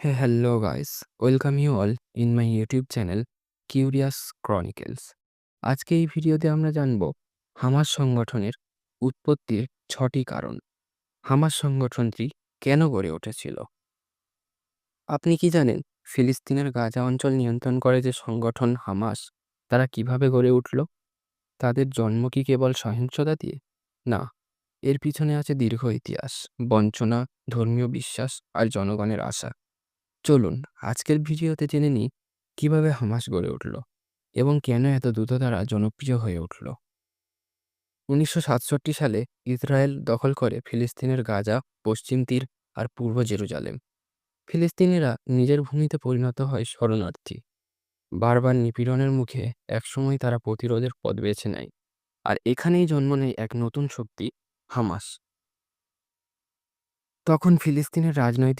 Hey, hello guys. Welcome you all in my YouTube channel Curious Chronicles. আজকে এই ভিডিওতে আমরা জানব হামাস সংগঠনের উৎপত্তির ছটি কারণ। হামাস সংগঠনটি কেন গড়ে উঠেছিল? আপনি কি জানেন ফিলিস্তিনের গাজা অঞ্চল নিয়ন্ত্রণ করে যে সংগঠন হামাস তারা কীভাবে গড়ে উঠল? তাদের জন্ম কি কেবল সহিংসতা দিয়ে? না এর পিছনে আছে দীর্ঘ ইতিহাস বঞ্চনা ধর্মীয় বিশ্বাস আর জনগণের আশা। চলুন, আজকের ভিডিওতে জেনে নিই কীভাবে হামাস গড়ে উঠল এবং কেন এত দ্রুত তারা জনপ্রিয় হয়ে উঠল। উনিশশো সাতষট্টি সালে ইসরায়েল দখল করে ফিলিস্তিনের গাজা, পশ্চিম তীর আর পূর্ব জেরুজালেম। ফিলিস্তিনিরা নিজের ভূমিতে পরিণত হয় শরণার্থী। বারবার নিপীড়নের মুখে একসময় তারা প্রতিরোধের পথ বেছে নেয় আর এখানেই জন্ম নেয় এক নতুন শক্তি, হামাস। তখন ফিলিস্তিনের রাজনৈতিক